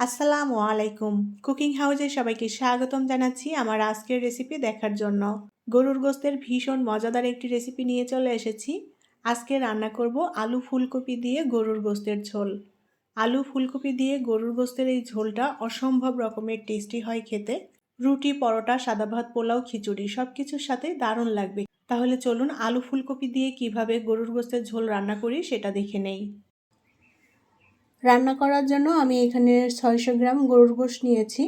আসসালামু আলাইকুম। কুকিং হাউসে সবাইকে স্বাগতম জানাচ্ছি আমার আজকের রেসিপি দেখার জন্য। গরুর গোস্তের ভীষণ মজাদার একটি রেসিপি নিয়ে চলে এসেছি। আজকে রান্না করব আলু ফুলকপি দিয়ে গরুর গোস্তের ঝোল। আলু ফুলকপি দিয়ে গরুর গোস্তের এই ঝোলটা অসম্ভব রকমের টেস্টি হয় খেতে। রুটি, পরোটা, সাদা ভাত, পোলাও, খিচুড়ি সব কিছুর সাথে দারুণ লাগবে। তাহলে চলুন আলু ফুলকপি দিয়ে কীভাবে গরুর গোস্তের ঝোল রান্না করি সেটা দেখে নেই। রান্না করার জন্য আমি এখানে ছয়শো গ্রাম গরুর গোশ নিয়েছি।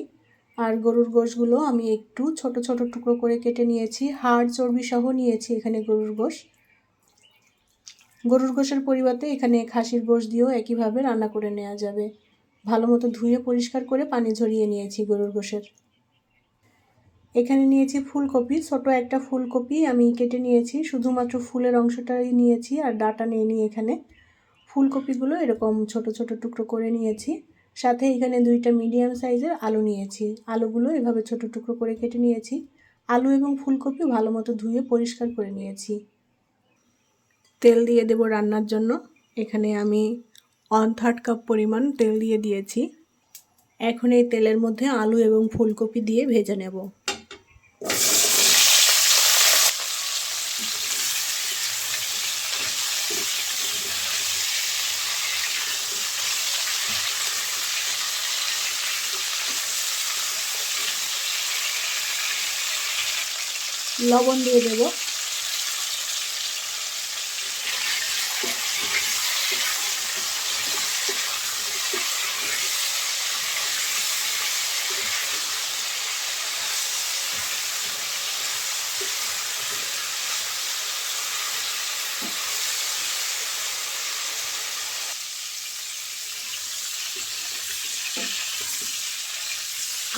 আর গরুর গোশগুলো আমি একটু ছোট ছোট টুকরো করে কেটে নিয়েছি। হাড় চর্বি সহ নিয়েছি এখানে গরুর গোশ। গরুর গোশের পরিবর্তে এখানে খাসির গোশ দিয়েও একইভাবে রান্না করে নেওয়া যাবে। ভালো মতো ধুয়ে পরিষ্কার করে পানি ঝরিয়ে নিয়েছি গরুর গোশের। এখানে নিয়েছি ফুলকপি, ছোট একটা ফুলকপি আমি কেটে নিয়েছি। শুধুমাত্র ফুলের অংশটাই নিয়েছি আর ডাটা নিয়ে নিই এখানে। ফুলকপিগুলো এরকম ছোট ছোট টুকরো করে নিয়েছি। সাথে এখানে দুইটা মিডিয়াম সাইজের আলু নিয়েছি। আলুগুলো এভাবে ছোট টুকরো করে কেটে নিয়েছি। আলু এবং ফুলকপি ভালো মতো ধুয়ে পরিষ্কার করে নিয়েছি। তেল দিয়ে দেব রান্নার জন্য। এখানে আমি ওয়ান থার্ড কাপ পরিমাণ তেল দিয়ে দিয়েছি। এখন এই তেলের মধ্যে আলু এবং ফুলকপি দিয়ে ভেজে নেব। লবণ দিয়ে দেব।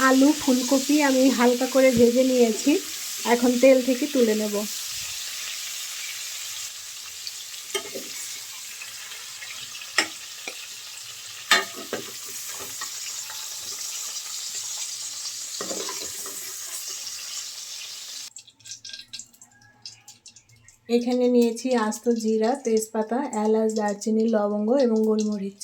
আলু ফুলকপি আমি হালকা করে ভেজে নিয়েছি। এখন তেল থেকে তুলে নেব। এখানে নিয়েছি আস্ত জিরা, তেজপাতা, এলাচ, দারচিনি, লবঙ্গ এবং গোলমরিচ।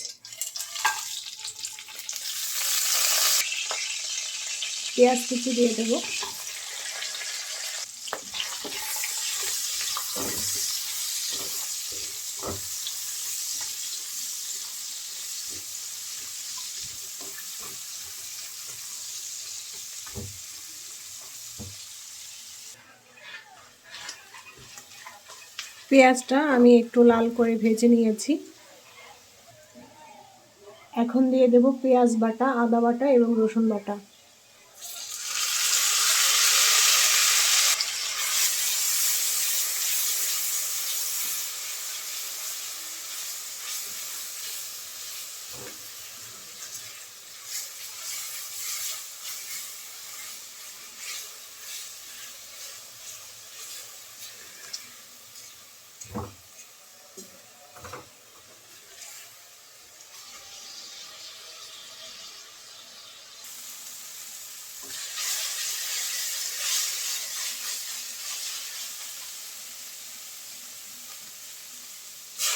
পেঁয়াজ কুচি দিয়ে দেবো। পেঁয়াজটা আমি একটু লাল করে ভেজে নিয়েছি। এখন দিয়ে দেব পেঁয়াজ বাটা, আদা বাটা এবং রসুন বাটা।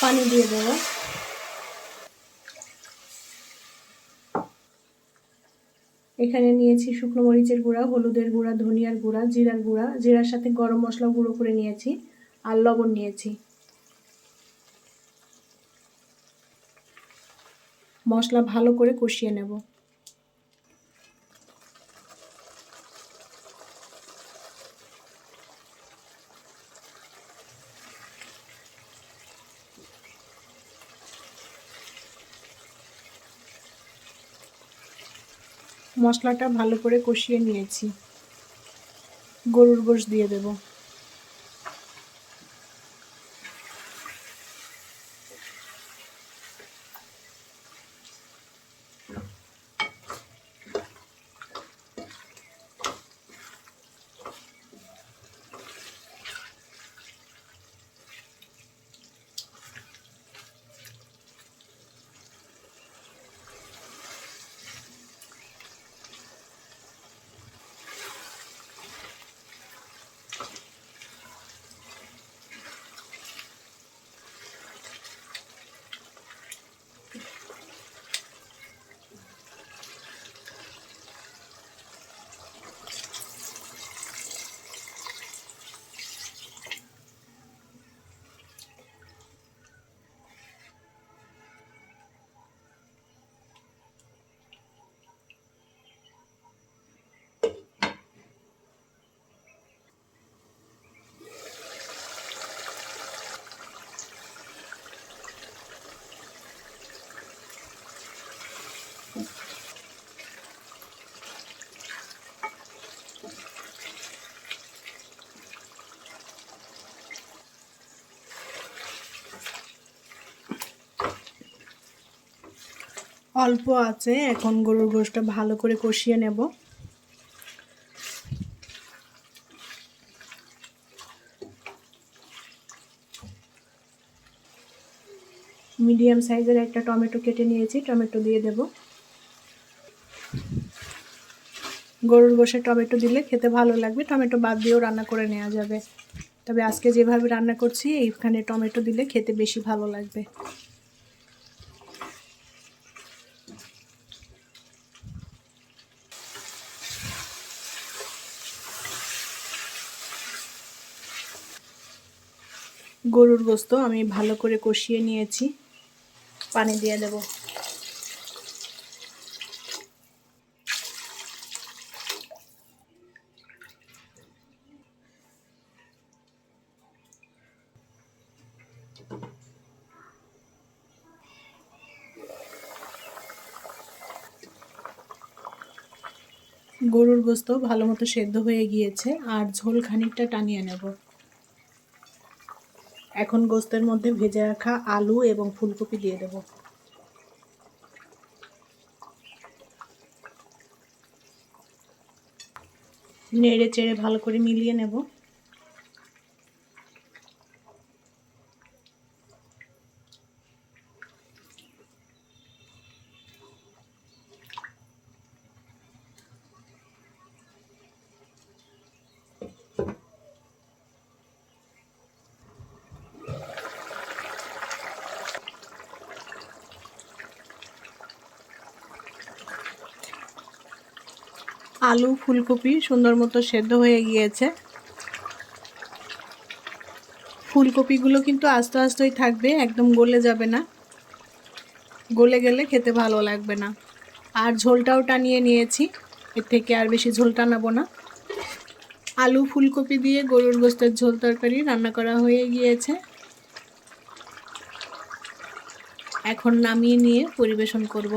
পানি দিয়ে দেবো এখানে নিয়েছি শুকনো মরিচের গুঁড়া, হলুদের গুঁড়া, ধনিয়ার গুঁড়া, জিরার গুঁড়া। জিরার সাথে গরম মশলা গুঁড়ো করে নিয়েছি আর লবণ নিয়েছি। মশলা ভালো করে কষিয়ে নেব। মশলাটা ভালো করে কষিয়ে নিয়েছি। গরুর গোশ দিয়ে দেব। অল্প আছে, এখন গরুর গোশটা ভালো করে কষিয়ে নেব। মিডিয়াম সাইজের একটা টমেটো কেটে নিয়েছি, টমেটো দিয়ে দেব। গরুর গোশে টমেটো দিলে খেতে ভালো লাগবে, টমেটো বাদ দিয়েও রান্না করে নেওয়া যাবে। তবে আজকে যেভাবে রান্না করছি, এইখানে টমেটো দিলে খেতে বেশি ভালো লাগবে। গরুর গোস্ত আমি ভালো করে কষিয়ে নিয়েছি। পানি দিয়ে দেব। গরুর গোস্ত ভালো মতো সেদ্ধ হয়ে গিয়েছে, আর ঝোল খানিকটা টানিয়ে নেব। এখন গোস্তের মধ্যে ভেজে রাখা আলু এবং ফুলকপি দিয়ে দেব। নেড়ে চেড়ে ভালো করে মিলিয়ে নেব। আলু, ফুলকপি সুন্দর মতো সেদ্ধ হয়ে গিয়েছে। ফুলকপিগুলো কিন্তু আস্তে আস্তেই থাকবে, একদম গলে যাবে না। গলে গেলে খেতে ভালো লাগবে না। আর ঝোলটাও টানিয়ে নিয়েছি, এর থেকে আর বেশি ঝোল টানাবো না। আলু, ফুলকপি দিয়ে গরুর গোস্তের ঝোল তরকারি রান্না করা হয়ে গিয়েছে। এখন নামিয়ে নিয়ে পরিবেশন করব।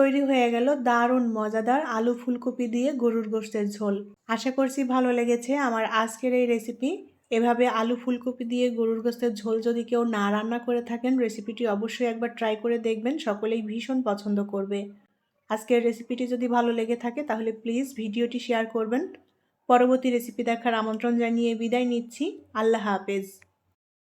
তৈরি হয়ে গেল দারুণ, মজাদার আলু ফুলকপি দিয়ে গরুর গোশতের ঝোল। আশা করছি ভালো লেগেছে আমার আজকের এই রেসিপি এভাবে আলু ফুলকপি দিয়ে গরুর গোস্তের ঝোল যদি কেউ না রান্না করে থাকেন রেসিপিটি অবশ্যই একবার ট্রাই করে দেখবেন, সকলেই ভীষণ পছন্দ করবে। আজকের রেসিপিটি যদি ভালো লেগে থাকে, তাহলে প্লিজ ভিডিওটি শেয়ার করবেন। পরবর্তী রেসিপি দেখার আমন্ত্রণ জানিয়ে বিদায় নিচ্ছি। আল্লাহ হাফেজ।